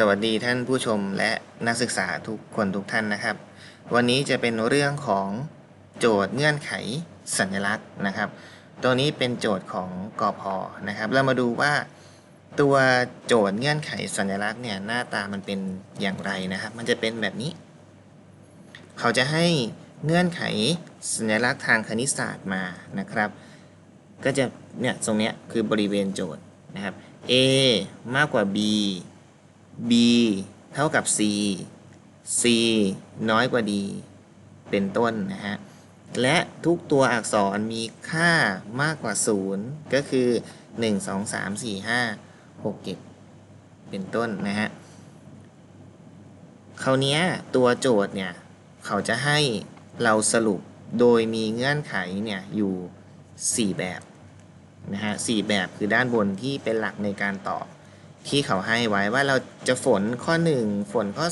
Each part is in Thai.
สวัสดีท่านผู้ชมและนักศึกษาทุกคนทุกท่านนะครับ วันนี้จะเป็นเรื่องของโจทย์เงื่อนไขสัญลักษณ์นะครับ ตัวนี้เป็นโจทย์ของกอพอนะครับ เรามาดูว่าตัวโจทย์เงื่อนไขสัญลักษณ์เนี่ยหน้าตามันเป็นอย่างไรนะครับ มันจะเป็นแบบนี้ เขาจะให้เงื่อนไขสัญลักษณ์ทางคณิตศาสตร์มานะครับ ก็จะเนี่ยตรงเนี้ยคือบริเวณโจทย์นะครับ a มากกว่า b b เท่ากับ c c น้อยกว่า d เป็นต้นนะฮะ และทุกตัวอักษรมีค่ามากกว่า 0 ก็คือ 1 2 3 4 5 6 7 เป็นต้นนะฮะคราวนี้ตัวโจทย์เนี่ย เขาจะให้เราสรุปโดยมีเงื่อนไขเนี่ย อยู่ 4 แบบนะฮะสแบบคือด้านบนที่เป็นหลักในการตอบ ที่เขาให้ไว้ว่าเราจะฝนข้อ 1 ฝนข้อ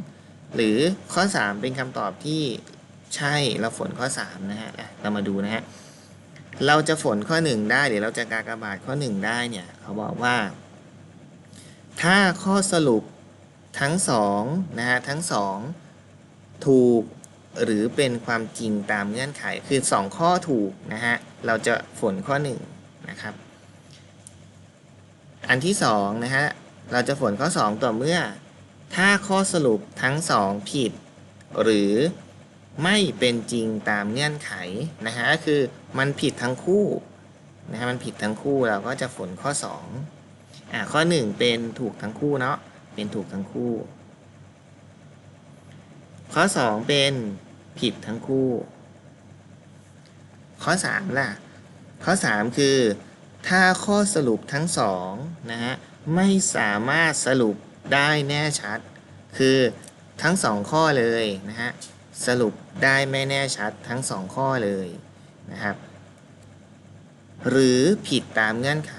2 หรือข้อ 3 เป็นคำตอบที่ใช่เราฝนข้อ 3 นะฮะเรามาดูนะฮะเราจะฝนข้อ 1 ได้หรือเราจะกากบาทข้อ 1 ได้เนี่ยเขาบอกว่า ถ้าข้อสรุปทั้ง2นะฮะทั้ง 2 ถูกหรือเป็นความจริงตามเงื่อนไขคือ 2 ข้อถูกนะฮะเราจะฝนข้อ 1 นะครับ อันที่2นะฮะ เราจะฝนข้อ 2 ต่อเมื่อ ถ้าข้อสรุปทั้ง 2 ผิด หรือไม่เป็นจริงตามเงื่อนไขนะฮะก็คือมันผิดทั้งคู่นะฮะมันผิดทั้งคู่เราก็จะฝนข้อ2อ่าข้อ 1 เป็นถูกทั้งคู่เนาะเป็นถูกทั้งคู่ ข้อ 2 เป็นผิดทั้งคู่ ข้อ 3 ล่ะ ข้อ 3 คือ ถ้าข้อสรุปทั้งสองนะฮะไม่สามารถสรุปได้แน่ชัด คือทั้งสองข้อเลยนะฮะสรุปได้ไม่แน่ชัดทั้งสองข้อเลยนะครับหรือผิดตามเงื่อนไข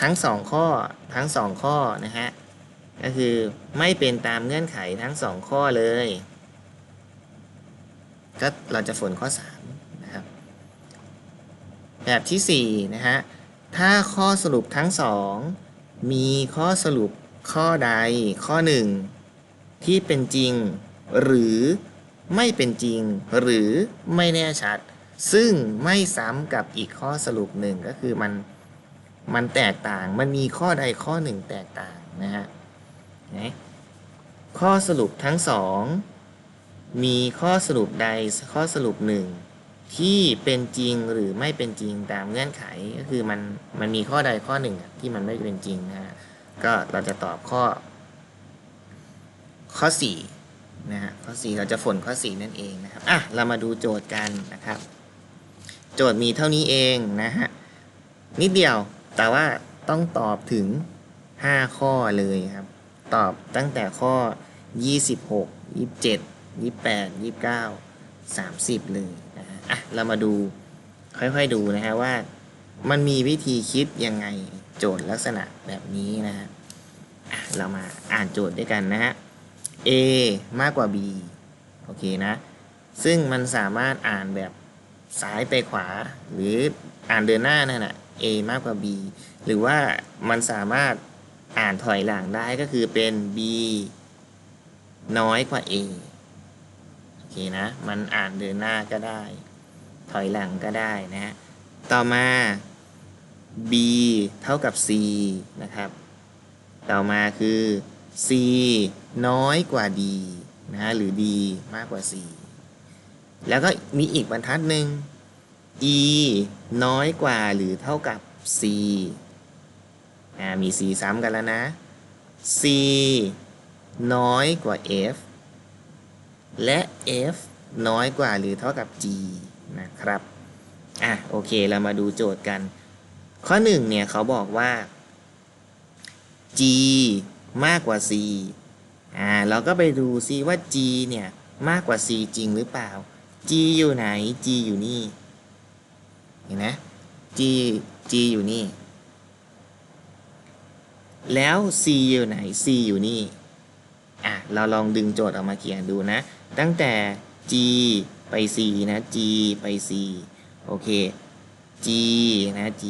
ทั้งสองข้อทั้งสองข้อนะฮะก็คือไม่เป็นตามเงื่อนไขทั้งสองข้อเลยก็เราจะฝนข้อ3นะครับแบบที่4นะฮะ ถ้าข้อสรุปทั้งสองมีข้อสรุปข้อใดข้อหนึ่งที่เป็นจริง หรือไม่เป็นจริง หรือไม่แน่ชัด ซึ่งไม่ซ้ำกับอีกข้อสรุปหนึ่งก็คือมันมันแตกต่างมันมีข้อใดข้อหนึ่งแตกต่างนะฮะนะข้อสรุปทั้งสองมีข้อสรุปใดข้อสรุปหนึ่ง ที่เป็นจริงหรือไม่เป็นจริงตามเงื่อนไขก็คือมันมันมีข้อใดข้อหนึ่งที่มันไม่เป็นจริงนะฮะก็เราจะตอบข้อ ข้อ4นะฮะข้อ 4 เราจะฝนข้อ 4 นั่นเองนะครับอะเรามาดูโจทย์กันนะครับ โจทย์มีเท่านี้เองนะฮะนิดเดียวแต่ว่าต้องตอบถึง 5 ข้อเลยครับ ตอบตั้งแต่ข้อ 26 27 28 29 30 เลย อะเรามาดูค่อยๆดูนะฮะว่ามันมีวิธีคิดยังไงโจทย์ลักษณะแบบนี้นะฮะอะเรามาอ่านโจทย์ด้วยกันนะฮะ A มากกว่า B โอเคนะ ซึ่งมันสามารถอ่านแบบซ้ายไปขวา หรืออ่านเดินหน้านั่นแหะ A มากกว่า B หรือว่ามันสามารถอ่านถอยหลังได้ก็คือเป็น B น้อยกว่า A อเคนะ มันอ่านเดินหน้าก็ได้ ถอยหลังก็ได้นะฮะ ต่อมา B เท่ากับ C นะครับ ต่อมาคือ C น้อยกว่า D นะฮะ หรือ D มากกว่า C แล้วก็มีอีกบรรทัดหนึ่ง E น้อยกว่าหรือเท่ากับ C อ่า มี C ซ้ำกันแล้วนะ C น้อยกว่า F และ F น้อยกว่าหรือเท่ากับ G นะครับอะโอเคเรามาดูโจทย์กัน ข้อหนึ่งเนี่ยเขาบอกว่า G มากกว่า C อ่าเราก็ไปดูซิว่า G เนี่ยมากกว่า C จริงหรือเปล่า G อยู่ไหน G อยู่นี่ เห็นไหม G G อยู่นี่ แล้ว C อยู่ไหน C อยู่นี่ อะ เราลองดึงโจทย์ออกมาเขียนดูนะ ตั้งแต่ G ไป C นะ G ไป C โอเค G นะ G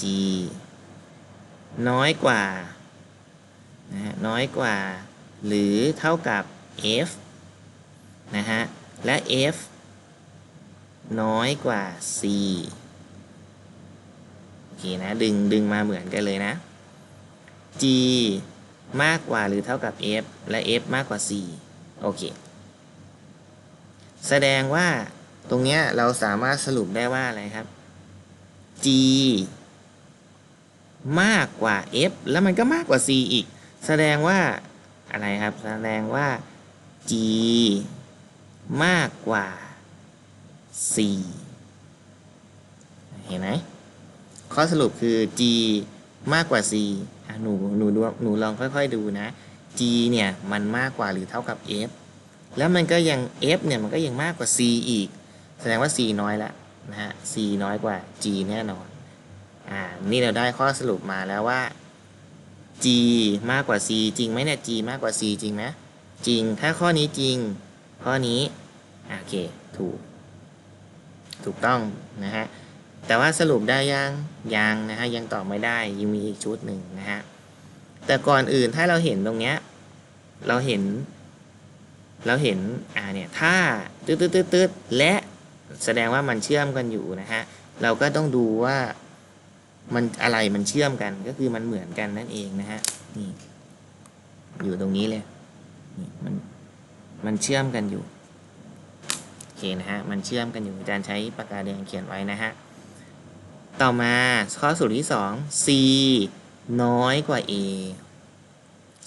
G น้อยกว่านะฮะน้อยกว่า หรือเท่ากับ f นะฮะ และ f น้อยกว่า c โอเคนะ ดึงดึงมาเหมือนกันเลยนะ g มากกว่าหรือเท่ากับ f และ f มากกว่า c โอเค แสดงว่าตรงเนี้ยเราสามารถสรุปได้ว่าอะไรครับ g มากกว่า f แล้วมันก็มากกว่า c อีก แสดงว่าอะไรครับ แสดงว่า g มากกว่า c เห็นไหมข้อสรุปคือ g มากกว่า c หนูหนูดูหนูลองค่อย ๆดูนะ g เนี่ยมันมากกว่าหรือเท่ากับ f แล้วมันก็ยัง f เนี่ยมันก็ยังมากกว่า c อีก แสดงว่า c น้อยละนะฮะ c น้อยกว่า g แน่นอนอ่านี่เราได้ข้อสรุปมาแล้วว่า g มากกว่า c จริงไหมเนี่ย g มากกว่า c จริงไหมจริง ถ้าข้อนี้จริง ข้อนี้ โอเค ถูก ถูกต้องนะฮะ แต่ว่าสรุปได้ยังยังนะฮะยังตอบไม่ได้ยังมีอีกชุดหนึ่งนะฮะแต่ก่อนอื่นถ้าเราเห็นตรงเนี้ยเราเห็น เราเห็นอ่าเนี่ยถ้าตืดตืดตืดตืดและแสดงว่ามันเชื่อมกันอยู่นะฮะเราก็ต้องดูว่ามันอะไรมันเชื่อมกันก็คือมันเหมือนกันนั่นเองนะฮะนี่อยู่ตรงนี้เลยนี่มันมันเชื่อมกันอยู่โอเคนะฮะมันเชื่อมกันอยู่อาจารย์ใช้ปากกาแดงเขียนไว้นะฮะ ต่อมาข้อสูตรที่ 2 c น้อยกว่า a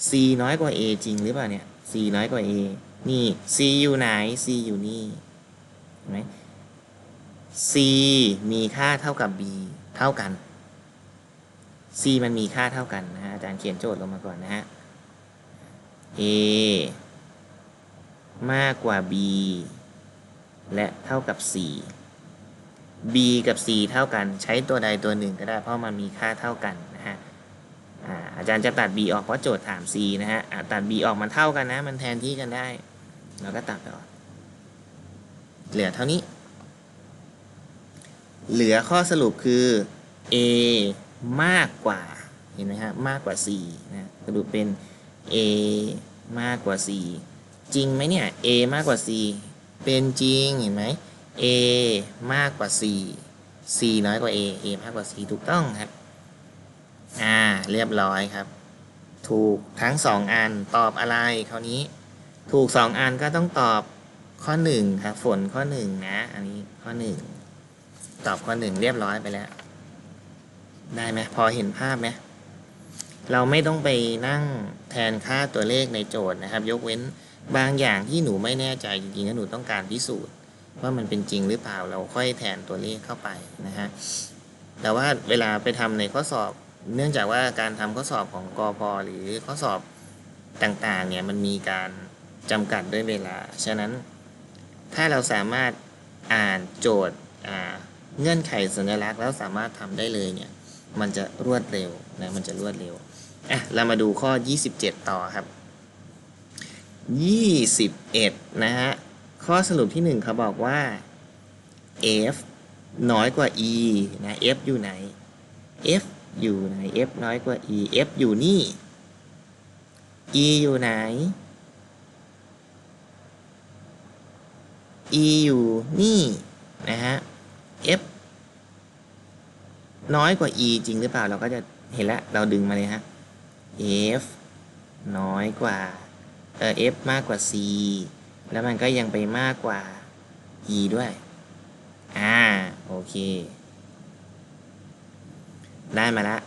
c น้อยกว่า a จริงหรือเปล่าเนี่ย c น้อยกว่า a นี่ c อยู่ไหน c อยู่นี่เห็นไหม c มีค่าเท่ากับ b เท่ากัน c มันมีค่าเท่ากันนะฮะอาจารย์เขียนโจทย์ลงมาก่อนนะฮะ a มากกว่า b และเท่ากับ c b กับ c เท่ากัน ใช้ตัวใดตัวหนึ่งก็ได้เพราะมันมีค่าเท่ากันนะฮะอาจารย์จะตัด b ออกเพราะโจทย์ถาม c นะฮะตัด b ออกมันเท่ากันนะ มันแทนที่กันได้เราก็ตัดไปออกเหลือเท่านี้ เหลือข้อสรุปคือ a มากกว่าเห็นไหมฮะมากกว่า c นะสรุปเป็น a มากกว่า c จริงไหมเนี่ย a มากกว่า c เป็นจริงเห็นไหม a มากกว่า c c น้อยกว่า a a มากกว่า c ถูกต้องครับ อ่า เรียบร้อยครับ ถูกทั้งสองอันตอบอะไรคราวนี้ ถูกสองอันก็ต้องตอบข้อหนึ่งครับ ฝนข้อหนึ่งนะ อันนี้ข้อหนึ่งตอบข้อหนึ่งเรียบร้อยไปแล้ว ได้ไหมพอเห็นภาพไหมเราไม่ต้องไปนั่งแทนค่าตัวเลขในโจทย์นะครับ ยกเว้นบางอย่างที่หนูไม่แน่ใจจริงๆแล้วหนูต้องการพิสูจน์ ว่ามันเป็นจริงหรือเปล่าเราค่อยแทนตัวเลขเข้าไปนะฮะแต่ว่าเวลาไปทำในข้อสอบ เนื่องจากว่าการทำข้อสอบของกอพหรือข้อสอบต่างๆเนี่ยมันมีการจำกัดด้วยเวลา ฉะนั้นถ้าเราสามารถอ่านโจทย์เงื่อนไขสัญลักษณ์แล้วสามารถทำได้เลยเนี่ยมันจะรวดเร็วนะมันจะรวดเร็วอะเรามาดูข้อ 27 ต่อครับ 21 นะฮะ ข้อสรุปที่1เขาบอกว่า f น้อยกว่า e นะ f อยู่ไหน f อยู่ไหน f น้อยกว่า e f อยู่นี่ e อยู่ไหน e อยู่นี่นะฮะ f น้อยกว่า e จริงหรือเปล่าเราก็จะเห็นแล้วเราดึงมาเลยฮะ f น้อยกว่าเออ f มากกว่า c แล้วมันก็ยังไปมากกว่า e ด้วย อ่า โอเค ได้มาละ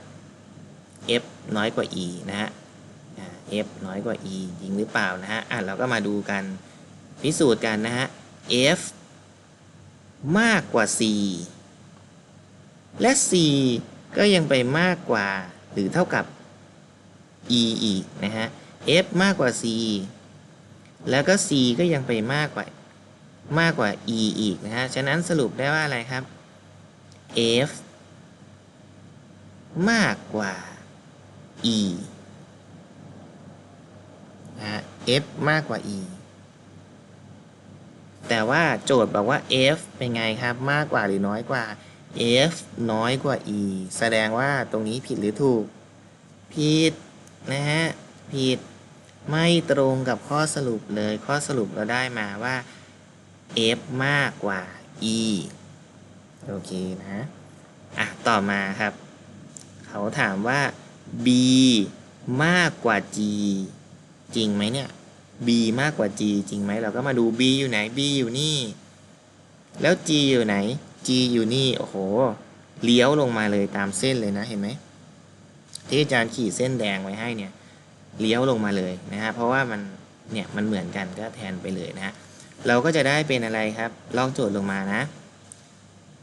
f น้อยกว่า e นะฮะอ่า f น้อยกว่า e จริงหรือเปล่านะฮะ อะ เราก็มาดูกัน พิสูจน์กันนะฮะ f มากกว่า c และ c ก็ยังไปมากกว่าหรือเท่ากับ e อีกนะฮะ f มากกว่า c แล้วก็ c ก็ยังไปมากกว่ามากกว่า e อีกนะฮะ ฉะนั้นสรุปได้ว่าอะไรครับ f มากกว่า e นะฮะ f มากกว่า e แต่ว่าโจทย์บอกว่า f เป็นไงครับ มากกว่าหรือน้อยกว่า f น้อยกว่า e แสดงว่าตรงนี้ผิดหรือถูก ผิด นะฮะ ผิด ไม่ตรงกับข้อสรุปเลย ข้อสรุปเราได้มาว่า f มากกว่า e โอเคนะ อะ ต่อมาครับ เขาถามว่า b มากกว่า g จริงไหมเนี่ย b มากกว่า g จริงไหม เราก็มาดู b อยู่ไหน b อยู่นี่ แล้ว g อยู่ไหน g อยู่นี่ โอ้โห เลี้ยวลงมาเลยตามเส้นเลยนะ เห็นไหม ที่อาจารย์ขีดเส้นแดงไว้ให้เนี่ย เลี้ยวลงมาเลยนะฮะเพราะว่ามันเนี่ยมันเหมือนกันก็แทนไปเลยนะฮะเราก็จะได้เป็นอะไรครับ ลองโจทย์ลงมานะ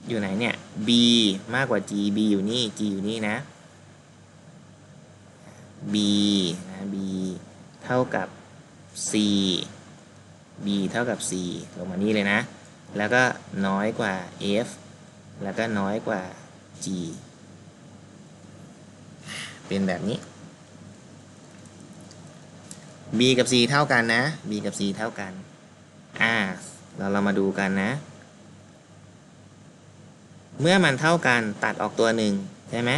อยู่ไหนเนี่ย b มากกว่า g b อยู่นี่ g อยู่นี่นะ b นะ b เท่ากับ c b เท่ากับ c ลงมานี่เลยนะ แล้วก็น้อยกว่า f แล้วก็น้อยกว่า g เป็นแบบนี้ b กับ c เท่ากันนะ b กับ c เท่ากัน อ่า เราเรามาดูกันนะ เมื่อมันเท่ากันตัดออกตัวหนึ่งใช่ไหม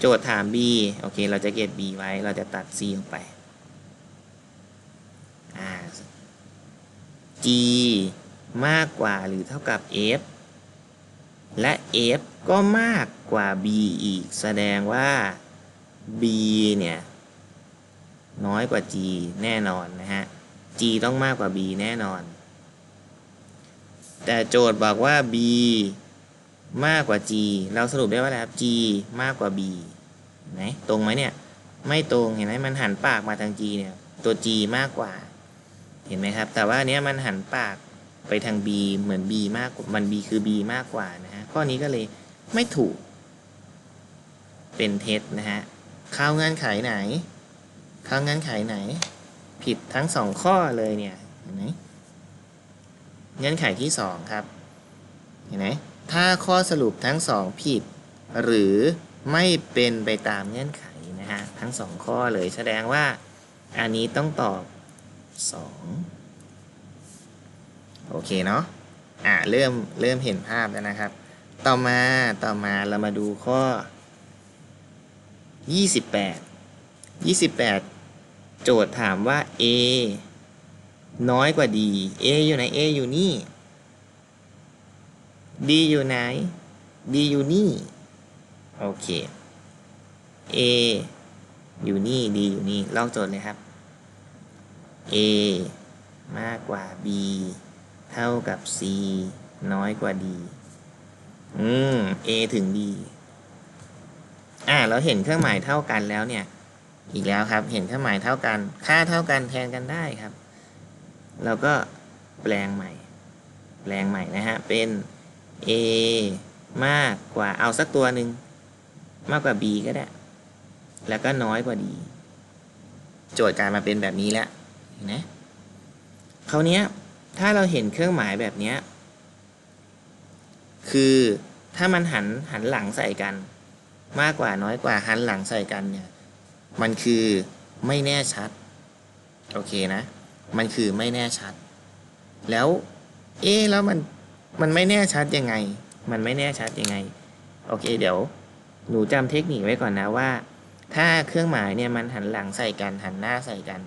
โจทย์ถาม b โอเค เราจะเก็บ b ไว้ เราจะตัด c ออกไป อ่า g มากกว่าหรือเท่ากับ f และ f ก็มากกว่า b อีก แสดงว่า b เนี่ย น้อยกว่า g แน่นอนนะฮะ g ต้องมากกว่า b แน่นอน แต่โจทย์บอกว่า b มากกว่า g เราสรุปได้ว่าอะไรครับ g มากกว่า b ไหนตรงไหมเนี่ย ไม่ตรงเห็นไหมมันหันปากมาทาง g เนี่ยตัว g มากกว่า เห็นไหมครับ แต่ว่าเนี้ยมันหันปากไปทาง b เหมือน b มากกว่ามัน b คือ b มากกว่านะฮะข้อนี้ก็เลยไม่ถูก เป็นเท็จนะฮะเข้าเงื่อนไขไหน เข้าเงื่อนไขไหน ผิดทั้งสองข้อเลยเนี่ยเห็นไหมเงื่อนไขที่สองครับเห็นไหมถ้าข้อสรุปทั้งสองผิด หรือไม่เป็นไปตามเงื่อนไขนะฮะทั้งสองข้อเลยแสดงว่าอันนี้ต้องตอบสองโอเคเนาะอ่าเริ่มเริ่มเห็นภาพแล้วนะครับ ต่อมาต่อมาเรามาดูข้อ 28 28 โจทย์ถามว่า a น้อยกว่า d a อยู่ไหน a อยู่นี่ d อยู่ไหน d อยู่นี่ โอเค a อยู่นี่ d อยู่นี่ ลอกโจทย์เลยครับ a มากกว่า b เท่ากับ c น้อยกว่า d อืม a ถึง d อ่าเราเห็นเครื่องหมายเท่ากันแล้วเนี่ย อีกแล้วครับ เห็นเครื่องหมายเท่ากัน ค่าเท่ากันแทนกันได้ครับ เราก็แปลงใหม่ แปลงใหม่นะฮะ เป็น a มากกว่าเอาสักตัวหนึ่งมากกว่า b ก็ได้ แล้วก็น้อยกว่า d โจทย์การมาเป็นแบบนี้แล้วเห็นไหมคราวนี้ถ้าเราเห็นเครื่องหมายแบบนี้คือถ้ามันหันหันหลังใส่กัน มากกว่าน้อยกว่าหันหลังใส่กันเนี่ย มันคือไม่แน่ชัด โอเคนะ มันคือไม่แน่ชัด แล้ว เอ๊แล้วมัน มันไม่แน่ชัดยังไง มันไม่แน่ชัดยังไง โอเค เดี๋ยว หนูจำเทคนิคไว้ก่อนนะว่า ถ้าเครื่องหมายเนี่ยมันหันหลังใส่กัน หันหน้าใส่กัน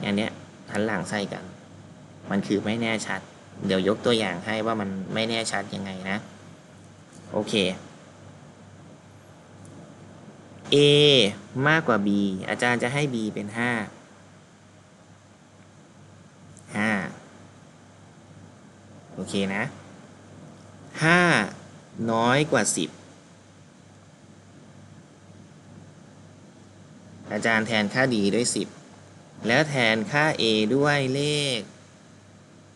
อย่างเนี้ย หันหลังใส่กัน มันคือไม่แน่ชัด เดี๋ยวยกตัวอย่างให้ว่ามันไม่แน่ชัดยังไงนะ โอเค a มากกว่า b อาจารย์จะให้ b เป็น 5 5 โอเคนะ 5 น้อยกว่า 10 อาจารย์แทนค่า d ด้วย 10 แล้วแทนค่า a ด้วยเลข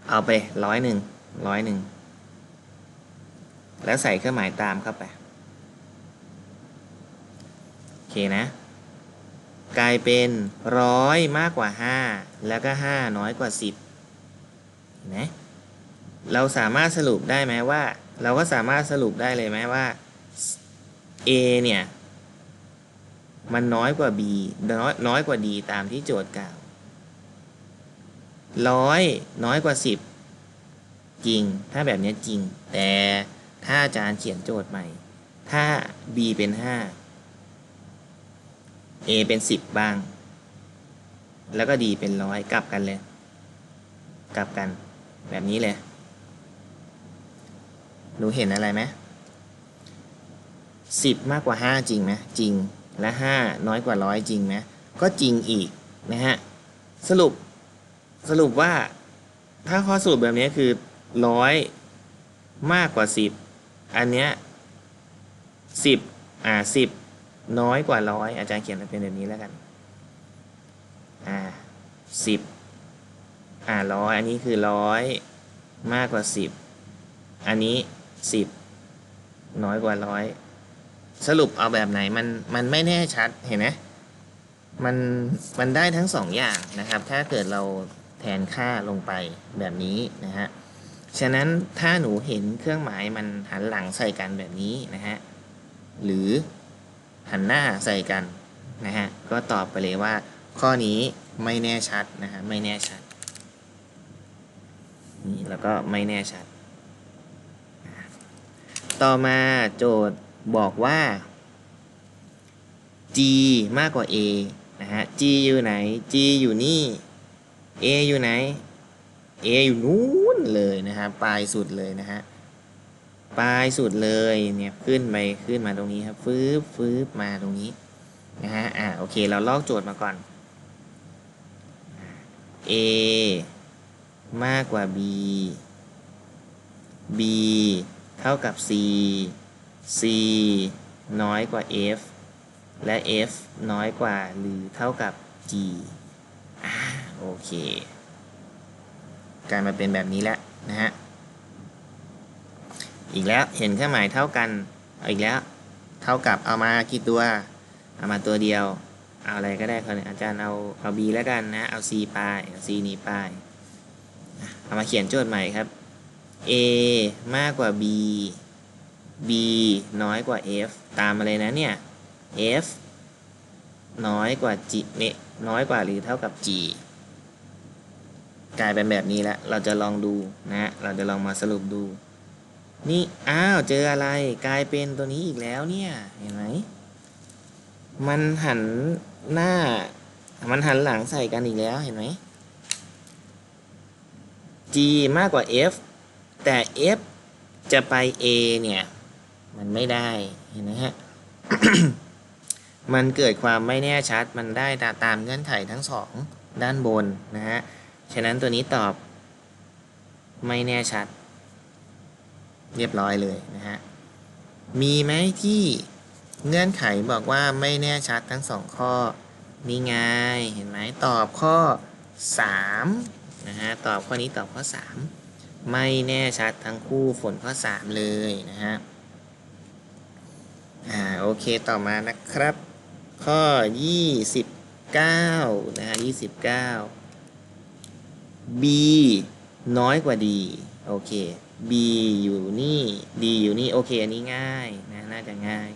เอาไปร้อยหนึ่งร้อยหนึ่งแล้วใส่เครื่องหมายตามเข้าไป เคนะ กลายเป็นร้อยมากกว่า 5 แล้วก็ 5 น้อยกว่า 10นไหมเราสามารถสรุปได้ไหมว่า เราก็สามารถสรุปได้เลยไหมว่า A เนี่ย มันน้อยกว่า B น้อยน้อยกว่า D ตามที่โจทย์กล่าวร้อยน้อยกว่า 10 จริง ถ้าแบบนี้จริง แต่ถ้าอาจารย์เขียนโจทย์ใหม่ ถ้า b เป็น 5 A เป็นสิบบ้าง แล้วก็ D เป็นร้อยกลับกันเลย กลับกันแบบนี้เลยหนูเห็นอะไรไหมสิบมากกว่าห้าจริงไหมจริงและห้าน้อยกว่าร้อยจริงไหมก็จริงอีกนะฮะสรุปสรุปว่าถ้าข้อสรุปแบบนี้คือร้อยมากกว่าสิบอันเนี้ยสิบอ่าสิบ น้อยกว่าร้อยอาจารย์เขียนเป็นแบบนี้แล้วกัน อ่าสิบอ่าร้อยอันนี้คือร้อยมากกว่าสิบอันนี้สิบน้อยกว่าร้อยสรุปเอาแบบไหนมันมันไม่แน่ชัดเห็นไหมมันมันได้ทั้งสองอย่างนะครับ ถ้าเกิดเราแทนค่าลงไปแบบนี้นะฮะฉะนั้นถ้าหนูเห็นเครื่องหมายมันหันหลังใส่กันแบบนี้นะฮะหรือ หันหน้าใส่กันนะฮะก็ตอบไปเลยว่า ข้อนี้ไม่แน่ชัดนะฮะไม่แน่ชัดนี่แล้วก็ไม่แน่ชัด ต่อมาโจทย์บอกว่า g มากกว่า a นะฮะ g อยู่ไหน g อยู่นี่ a อยู่ไหน a อยู่นู้นเลยนะฮะปลายสุดเลยนะฮะ ปลายสุดเลยเนี่ยขึ้นไปขึ้นมาตรงนี้ครับฟืบฟืบมาตรงนี้นะฮะอ่าโอเคเราลอกโจทย์มาก่อน a มากกว่า b b เท่ากับ c c น้อยกว่า f และ f น้อยกว่าหรือเท่ากับ g อ่าโอเคกลายมาเป็นแบบนี้แล้วนะฮะ อีกแล้วเห็นเครื่องหมายเท่ากันเอาอีกแล้วเท่ากับเอามากี่ตัว เอามาตัวเดียว เอาอะไรก็ได้คนอาจารย์เอาเอา b แล้วกันนะเอา c ไปเอา c นี้ไปเอามาเขียนโจทย์ใหม่ครับ a มากกว่า b b น้อยกว่า f ตามมาเลยนะเนี่ย f น้อยกว่า g เนี่ยน้อยกว่าหรือเท่ากับ g กลายเป็นแบบนี้แล้ว เราจะลองดูนะ เราจะลองมาสรุปดู นี่ อ้าว เจออะไร กลายเป็นตัวนี้อีกแล้วเนี่ย เห็นไหม มันหันหน้า มันหันหลังใส่กันอีกแล้ว เห็นไหม g มากกว่า f แต่ f จะไป a เนี่ย มันไม่ได้ เห็นไหมฮะ มันเกิดความไม่แน่ชัด มันได้ตามเงื่อนไขทั้งสองด้านบนนะฮะ ฉะนั้นตัวนี้ตอบไม่แน่ชัด เรียบร้อยเลยนะฮะ มีไหมที่เงื่อนไขบอกว่าไม่แน่ชัดทั้งสองข้อ นี่ไง เห็นไหมตอบข้อ 3 นะฮะ ตอบข้อนี้ตอบข้อ 3 ไม่แน่ชัดทั้งคู่ฝนข้อ 3 เลยนะฮะ อ่า โอเคต่อมานะครับ ข้อ 29 นะฮะ 29 b น้อยกว่า d โอเค b อยู่นี่ d อยู่นี่ โอเค อันนี้ง่ายนะ น่าจะง่าย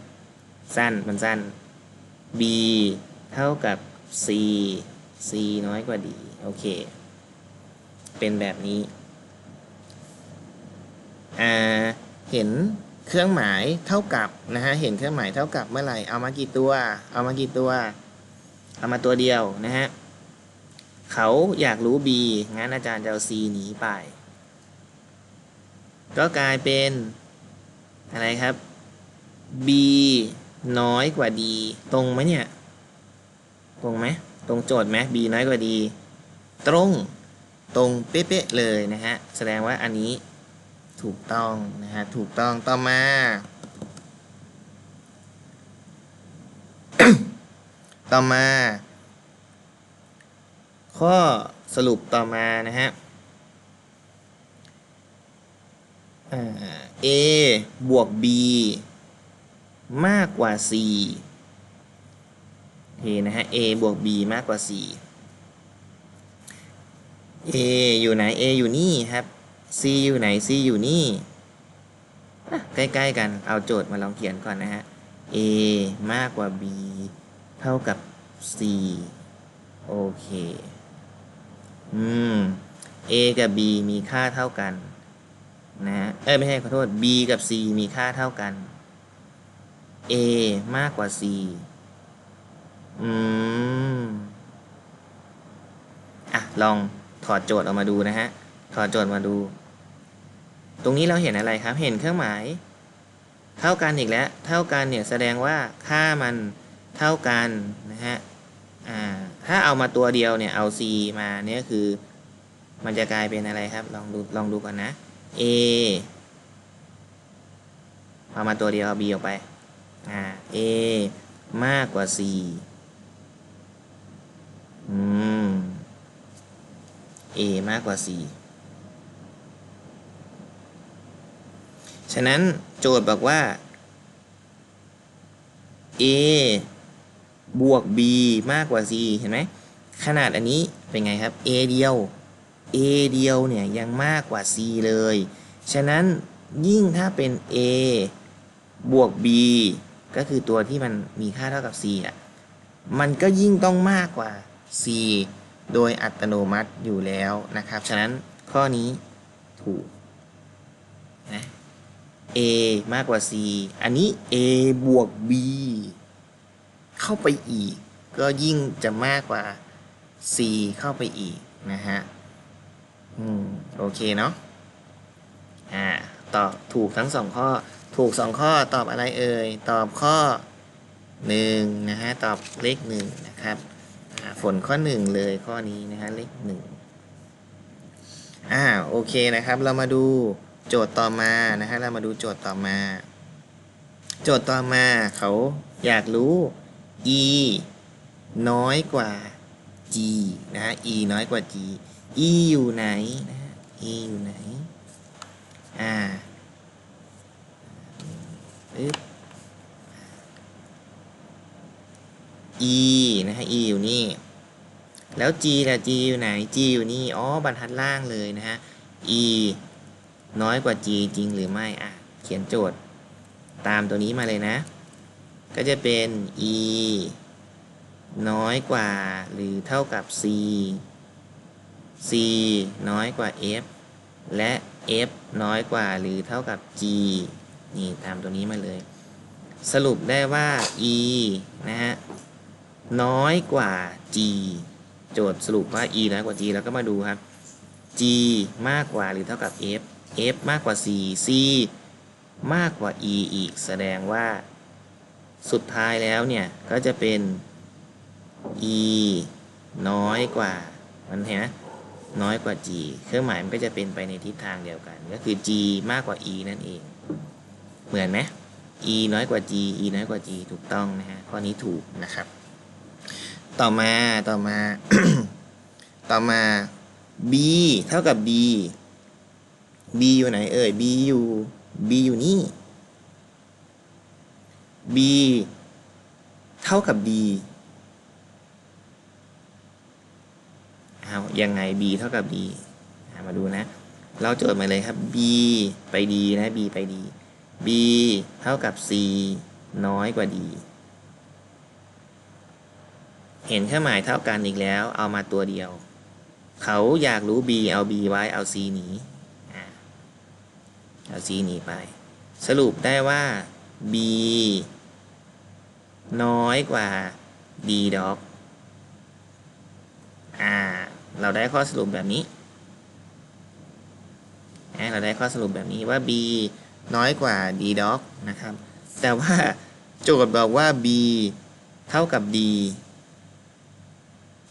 สั้น มันสั้น b เท่ากับ c c น้อยกว่า d โอเค เป็นแบบนี้อ่าเห็นเครื่องหมายเท่ากับนะฮะ เห็นเครื่องหมายเท่ากับเมื่อไหร่ เอามากี่ตัว เอามากี่ตัว เอามาตัวเดียวนะฮะ เขาอยากรู้ b งั้นอาจารย์จะเอา c หนีไป ก็กลายเป็น อะไรครับ b น้อยกว่า d ตรงไหมเนี่ย ตรงไหมตรงโจทย์ไหม b น้อยกว่า d ตรงตรงเป๊ะๆเลยนะฮะ แสดงว่าอันนี้ถูกต้องนะฮะ ถูกต้องต่อมา ต่อมา ข้อสรุปต่อมานะฮะ อ่า a บวก b มากกว่า c โอเคนะฮะ a บวก b มากกว่า c a อยู่ไหน a อยู่นี่ครับ c อยู่ไหน c อยู่นี่อะใกล้ๆกัน เอาโจทย์มาลองเขียนก่อนนะฮะ a มากกว่า b เท่ากับ c โอเค อืม a กับ b มีค่าเท่ากัน นะฮะเอ้ยไม่ใช่ขอโทษ b กับ c มีค่าเท่ากัน a มากกว่า c อืมอะ ลองถอดโจทย์ออกมาดูนะฮะ ถอดโจทย์มาดู ตรงนี้เราเห็นอะไรครับ เห็นเครื่องหมาย เท่ากันอีกแล้ว เท่ากันเนี่ยแสดงว่าค่ามันเท่ากันนะฮะ อ่า ถ้าเอามาตัวเดียวเนี่ย เอา c มาเนี่ยคือ มันจะกลายเป็นอะไรครับ ลองดู ลองดูก่อนนะ a เอามาตัวเดียวเอา b ออกไป อ่า a มากกว่า c อืม a มากกว่า c ฉะนั้นโจทย์บอกว่า a บวก b มากกว่า c เห็นไหม ขนาดอันนี้เป็นไงครับ a เดียว a เดียวเนี่ยยังมากกว่า c เลย ฉะนั้นยิ่งถ้าเป็น a บวก b ก็คือตัวที่มันมีค่าเท่ากับ c อะ มันก็ยิ่งต้องมากกว่า c โดยอัตโนมัติอยู่แล้วนะครับ ฉะนั้นข้อนี้ถูกนะ a มากกว่า c อันนี้ a บวก b เข้าไปอีก ก็ยิ่งจะมากกว่า c เข้าไปอีกนะฮะ อืมโอเคเนาะอ่าตอบถูกทั้งสองข้อ ถูกสองข้อตอบอะไรเอ่ย ตอบข้อหนึ่งนะฮะ ตอบเลขหนึ่งนะครับอ่าฝนข้อหนึ่งเลยข้อนี้นะฮะเลขหนึ่งอ่าโอเคนะครับ เรามาดูโจทย์ต่อมานะฮะเรามาดูโจทย์ต่อมา โจทย์ต่อมาเขาอยากรู้ e น้อยกว่า g นะฮะ e น้อยกว่า g e อยู่ไหนนะฮะ e อยู่ไหน อ่าปึ๊บ e นะฮะ e อยู่นี่ แล้ว g ล่ะ g อยู่ไหน g อยู่นี่ อ๋อ บรรทัดล่างเลยนะฮะ e น้อยกว่า g จริงหรือไม่ อะ เขียนโจทย์ตามตัวนี้มาเลยนะ ก็จะเป็น e น้อยกว่าหรือเท่ากับ c c น้อยกว่า f และ f น้อยกว่าหรือเท่ากับ g นี่ตามตัวนี้มาเลย สรุปได้ว่า e นะฮะน้อยกว่า g โจทย์สรุปว่า e น้อยกว่า g แล้วก็มาดูครับ g มากกว่าหรือเท่ากับ f f มากกว่า c c มากกว่า e อีก แสดงว่า สุดท้ายแล้วเนี่ย ก็จะเป็น e น้อยกว่า มันเห็นไหม น้อยกว่า g เครื่องหมายมันก็จะเป็นไปในทิศทางเดียวกัน ก็คือ g มากกว่า e นั่นเอง เหมือนไหม e น้อยกว่า g e น้อยกว่า g ถูกต้องนะฮะข้อนี้ถูกนะครับ ต่อมาต่อมา ต่อมา b เท่ากับ b b อยู่ไหนเอ่ย b อยู่ b อยู่นี่ b เท่ากับ b เอายังไง b เท่ากับ d มาดูนะ เราโจทย์มาเลยครับ b ไป d นะ b ไป d b เท่ากับ c น้อยกว่า d เห็นเครื่องหมายเท่ากันอีกแล้ว เอามาตัวเดียว เขาอยากรู้ b เอา b ไว้เอา c หนีเอา c หนีไป สรุปได้ว่า b น้อยกว่า d ดอกอ่า เราได้ข้อสรุปแบบนี้ เราได้ข้อสรุปแบบนี้ว่า b น้อยกว่า d ดอกนะครับ แต่ว่าโจทย์บอกว่า b เท่ากับ d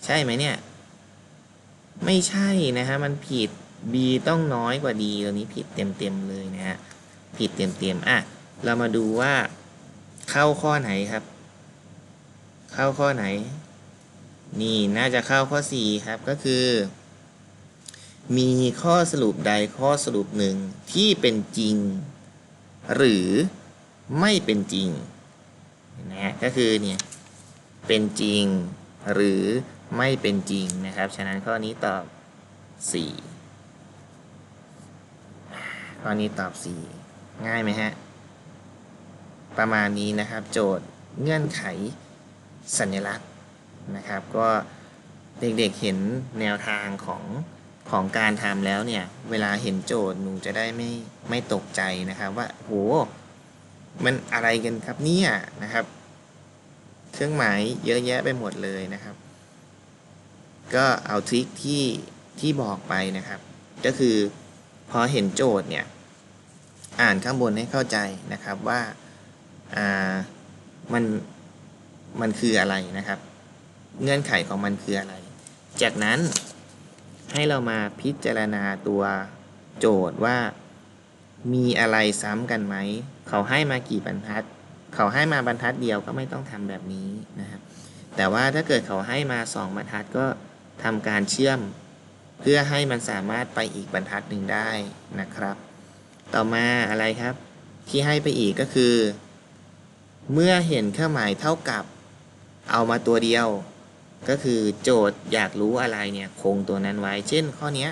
ใช่ไหมเนี่ย ไม่ใช่นะฮะ มันผิด b ต้องน้อยกว่า d ตัวนี้ผิดเต็มๆเลยนะฮะ ผิดเต็มๆอะ เรามาดูว่าเข้าข้อไหนครับ เข้าข้อไหน นี่น่าจะเข้าข้อ 4 ครับก็คือ มีข้อสรุปใดข้อสรุปหนึ่งที่เป็นจริง หรือไม่เป็นจริงนะฮะก็คือเนี่ยเป็นจริงหรือไม่เป็นจริงนะครับ ฉะนั้นข้อนี้ตอบ 4 ข้อนี้ตอบ 4 ง่ายไหมฮะ ประมาณนี้นะครับ โจทย์เงื่อนไขสัญลักษณ์ นะครับ ก็เด็กๆเห็นแนวทางของของการทำแล้วเนี่ย เวลาเห็นโจทย์หนูจะได้ไม่ไม่ตกใจนะครับ ว่าโหมันอะไรกันครับเนี่ยนะครับ เครื่องหมายเยอะแยะไปหมดเลยนะครับ ก็เอาทริคที่ที่บอกไปนะครับ ก็คือพอเห็นโจทย์เนี่ย อ่านข้างบนให้เข้าใจนะครับว่า อ่า มัน มันคืออะไรนะครับ เงื่อนไขของมันคืออะไร จากนั้นให้เรามาพิจารณาตัวโจทย์ว่า มีอะไรซ้ำกันไหม เขาให้มากี่บรรทัด เขาให้มาบรรทัดเดียวก็ไม่ต้องทำแบบนี้นะครับ แต่ว่าถ้าเกิดเขาให้มาสองบรรทัดก็ทำการเชื่อม เพื่อให้มันสามารถไปอีกบรรทัดหนึ่งได้นะครับ ต่อมาอะไรครับ ที่ให้ไปอีกก็คือ เมื่อเห็นเครื่องหมายเท่ากับ เอามาตัวเดียว ก็คือโจทย์อยากรู้อะไรเนี่ยคงตัวนั้นไว้ เช่นข้อนี้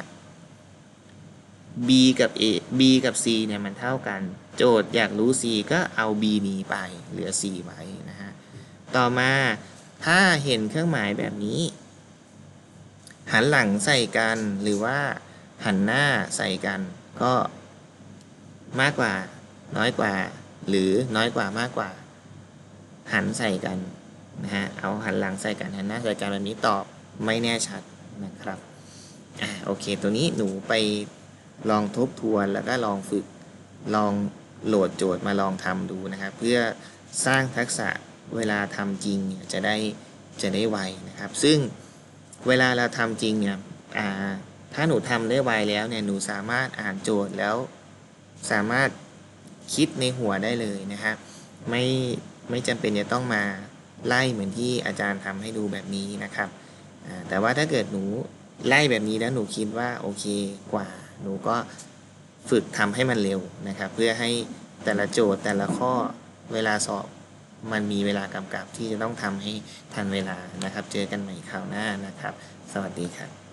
b กับ a b กับ c เนี่ยมันเท่ากัน โจทย์อยากรู้ c ก็เอา b นี้ไปเหลือ c ไว้นะฮะ ต่อมาถ้าเห็นเครื่องหมายแบบนี้ หันหลังใส่กันหรือว่าหันหน้าใส่กัน ก็มากกว่าน้อยกว่า หรือน้อยกว่ามากกว่า หันใส่กัน นะฮะเอาหันหลังใส่กันหันหน้าใส่กันแบบนี้ตอบไม่แน่ชัดนะครับอ่าโอเค ตัวนี้หนูไปลองทบทวนแล้วก็ลองฝึกลองโหลดโจทย์มาลองทำดูนะครับ เพื่อสร้างทักษะเวลาทำจริงเนี่ยจะได้จะได้ไวนะครับ ซึ่งเวลาเราทำจริงเนี่ยอ่าถ้าหนูทำได้ไวแล้วเนี่ยหนูสามารถอ่านโจทย์แล้วสามารถคิดในหัวได้เลยนะครับไม่ไม่จำเป็นจะต้องมา ไล่เหมือนที่อาจารย์ทำให้ดูแบบนี้นะครับ แต่ว่าถ้าเกิดหนูไล่แบบนี้แล้วหนูคิดว่าโอเคกว่า หนูก็ฝึกทำให้มันเร็วนะครับ เพื่อให้แต่ละโจทย์แต่ละข้อเวลาสอบมันมีเวลากำกับที่จะต้องทำให้ทันเวลานะครับ เจอกันใหม่คราวหน้านะครับ สวัสดีครับ